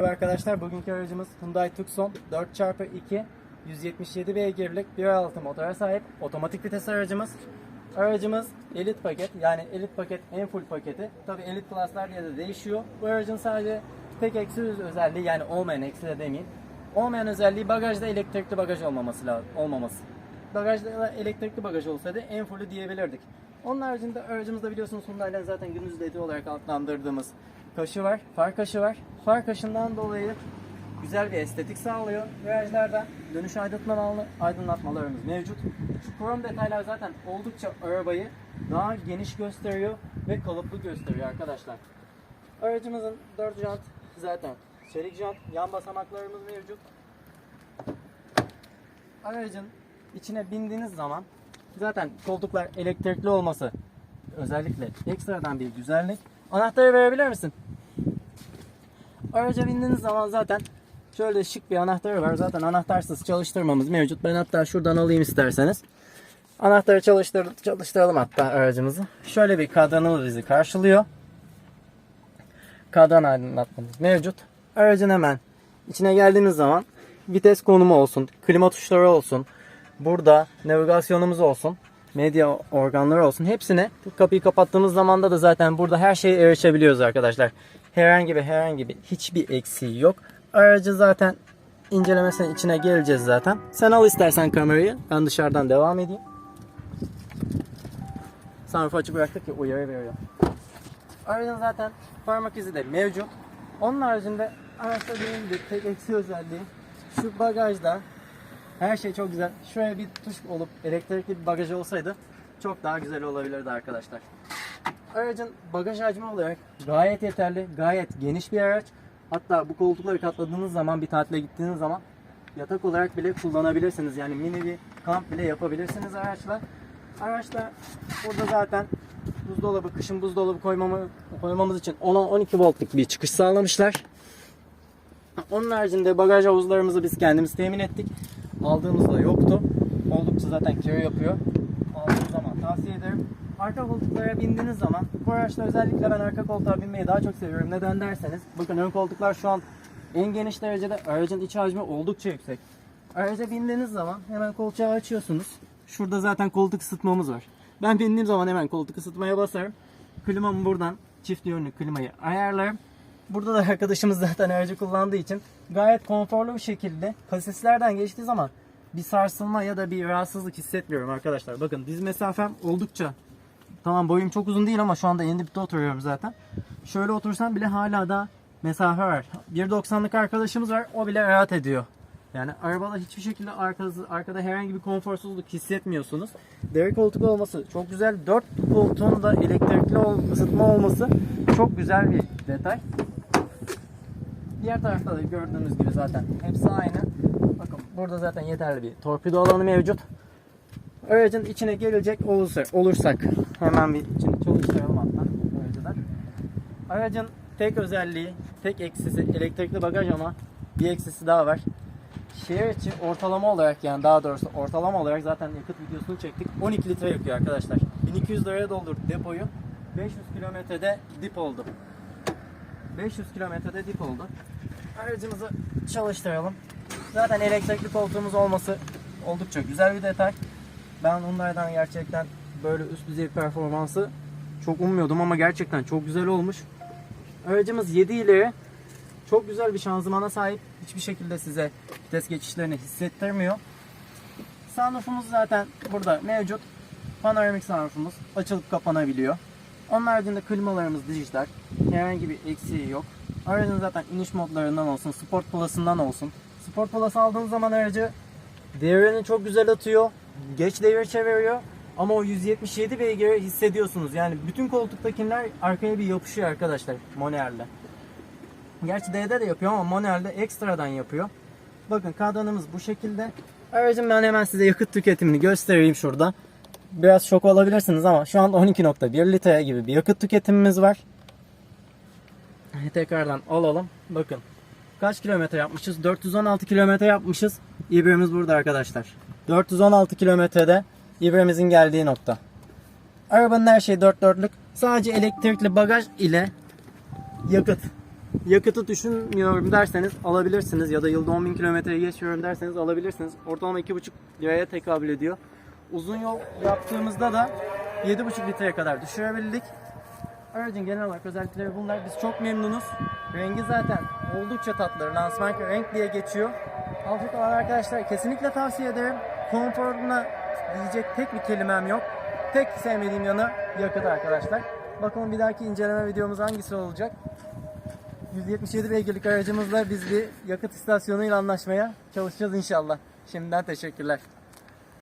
Merhaba arkadaşlar, bugünkü aracımız Hyundai Tucson 4x2 177 beygirlik 1.6 motora sahip otomatik vites aracımız. Aracımız Elite paket yani Elite paket en full paketi. Tabi Elite Plus'lar diye de değişiyor. Bu aracın sadece tek eksi özelliği yani olmayan eksi de demeyeyim. Olmayan özelliği bagajda elektrikli bagaj olmaması lazım, olmaması. Bagajda da elektrikli bagaj olsaydı en fullü diyebilirdik. Onun haricinde aracımızda biliyorsunuz Hyundai'den zaten gündüz ledi olarak adlandırdığımız kaşı var, far kaşı var. Far kaşından dolayı güzel bir estetik sağlıyor. Virajlarda dönüş aydınlatmalı, aydınlatmalarımız mevcut. Şu krom detaylar zaten oldukça arabayı daha geniş gösteriyor ve kalıplı gösteriyor arkadaşlar. Aracımızın 4 jant zaten çelik jant, yan basamaklarımız mevcut. Aracın içine bindiğiniz zaman zaten koltuklar elektrikli olması özellikle ekstradan bir güzellik. Anahtarı verebilir misin? Araca bindiğiniz zaman zaten şöyle şık bir anahtarı var. Zaten anahtarsız çalıştırmamız mevcut. Ben hatta şuradan alayım isterseniz. Anahtarı çalıştır, çalıştıralım hatta aracımızı. Şöyle bir kadranımız bizi karşılıyor. Kadran aydınlatmamız mevcut. Aracın hemen içine geldiğiniz zaman vites konumu olsun, klima tuşları olsun, burada navigasyonumuz olsun, medya organları olsun. Hepsine kapıyı kapattığımız zamanda da zaten burada her şeye erişebiliyoruz arkadaşlar. Herhangi bir herhangi bir hiçbir eksiği yok. Aracı zaten incelemesinin içine geleceğiz zaten. Sen al istersen kamerayı. Ben dışarıdan devam edeyim. Sunroof açık bıraktık ki uyarı veriyor. Aracın zaten parmak izi de mevcut. Onun haricinde araçta benim de tek eksi özelliği şu bagajda her şey çok güzel. Şuraya bir tuş olup elektrikli bir bagaj olsaydı çok daha güzel olabilirdi arkadaşlar. Aracın bagaj hacmi olarak gayet yeterli, gayet geniş bir araç. Hatta bu koltukları katladığınız zaman bir tatile gittiğiniz zaman yatak olarak bile kullanabilirsiniz. Yani mini bir kamp bile yapabilirsiniz araçla. Araçta burada zaten buzdolabı, kışın buzdolabı koymamı, koymamız için 10-12 voltluk bir çıkış sağlamışlar. Onun haricinde bagaj havuzlarımızı biz kendimiz temin ettik. Aldığımızda yoktu. Oldukça zaten kilo yapıyor. Aldığınız zaman tavsiye ederim. Arka koltuklara bindiğiniz zaman bu araçta özellikle ben arka koltuğa binmeyi daha çok seviyorum. Neden derseniz bakın ön koltuklar şu an en geniş derecede aracın iç hacmi oldukça yüksek. Araca bindiğiniz zaman hemen koltuğu açıyorsunuz. Şurada zaten koltuk ısıtmamız var. Ben bindiğim zaman hemen koltuk ısıtmaya basarım. Klimamı buradan çift yönlü klimayı ayarlarım. Burada da arkadaşımız zaten aracı kullandığı için gayet konforlu bir şekilde kasislerden geçtiği zaman bir sarsılma ya da bir rahatsızlık hissetmiyorum arkadaşlar. Bakın diz mesafem oldukça tamam boyum çok uzun değil ama şu anda en dipte oturuyorum zaten. Şöyle otursam bile hala da mesafe var. 1.90'lık arkadaşımız var o bile rahat ediyor. Yani arabada hiçbir şekilde arkası, arkada herhangi bir konforsuzluk hissetmiyorsunuz. Deri koltuk olması çok güzel. 4 koltuğun da elektrikli ol, ısıtma olması çok güzel bir detay. Diğer tarafta da gördüğünüz gibi zaten hepsi aynı. Bakın burada zaten yeterli bir torpido alanı mevcut. Aracın içine gelecek olursa, olursak hemen bir içini çalıştıralım hatta. Aracın tek özelliği, tek eksisi elektrikli bagaj ama bir eksisi daha var. Şehir içi ortalama olarak yani daha doğrusu ortalama olarak zaten yakıt videosunu çektik. 12 litre yakıyor arkadaşlar. 1200 liraya doldurduk depoyu. 500 kilometrede dip oldu. 500 kilometrede dip oldu. Aracımızı çalıştıralım. Zaten elektrikli koltuğumuz olması oldukça güzel bir detay. Ben onlardan gerçekten böyle üst düzey performansı çok ummuyordum ama gerçekten çok güzel olmuş. Aracımız 7 ileri çok güzel bir şanzımana sahip. Hiçbir şekilde size vites geçişlerini hissettirmiyor. Sunroofumuz zaten burada mevcut. Panoramik sunroofumuz açılıp kapanabiliyor. Onun haricinde klimalarımız dijital. Herhangi bir eksiği yok. Aracın zaten iniş modlarından olsun, Sport Plus'ından olsun. Sport Plus aldığınız zaman aracı devrini çok güzel atıyor. Geç devir çeviriyor. Ama o 177 beygiri hissediyorsunuz. Yani bütün koltuktakiler arkaya bir yapışıyor arkadaşlar manuelde. Gerçi D'de de yapıyor ama manuelde ekstradan yapıyor. Bakın kadranımız bu şekilde. Aracın ben hemen size yakıt tüketimini göstereyim şurada. Biraz şok olabilirsiniz ama şu an 12.1 litre gibi bir yakıt tüketimimiz var. Tekrardan alalım. Bakın. Kaç kilometre yapmışız? 416 kilometre yapmışız. İbremiz burada arkadaşlar. 416 kilometrede ibremizin geldiği nokta. Arabanın her şeyi dört dörtlük. Sadece elektrikli bagaj ile yakıt. yakıtı düşünmüyorum derseniz alabilirsiniz ya da yılda 10.000 kilometreyi geçiyorum derseniz alabilirsiniz. Ortalama 2,5 liraya tekabül ediyor. Uzun yol yaptığımızda da 7,5 litreye kadar düşürebildik. Aracın genel olarak özellikleri bunlar. Biz çok memnunuz. Rengi zaten oldukça tatlı. Lansman renk diye geçiyor. Alacak olan arkadaşlar kesinlikle tavsiye ederim. Konforuna diyecek tek bir kelimem yok. Tek sevmediğim yanı yakıt arkadaşlar. Bakalım bir dahaki inceleme videomuz hangisi olacak? 177 beygirlik aracımızla biz bir yakıt istasyonuyla anlaşmaya çalışacağız inşallah. Şimdiden teşekkürler.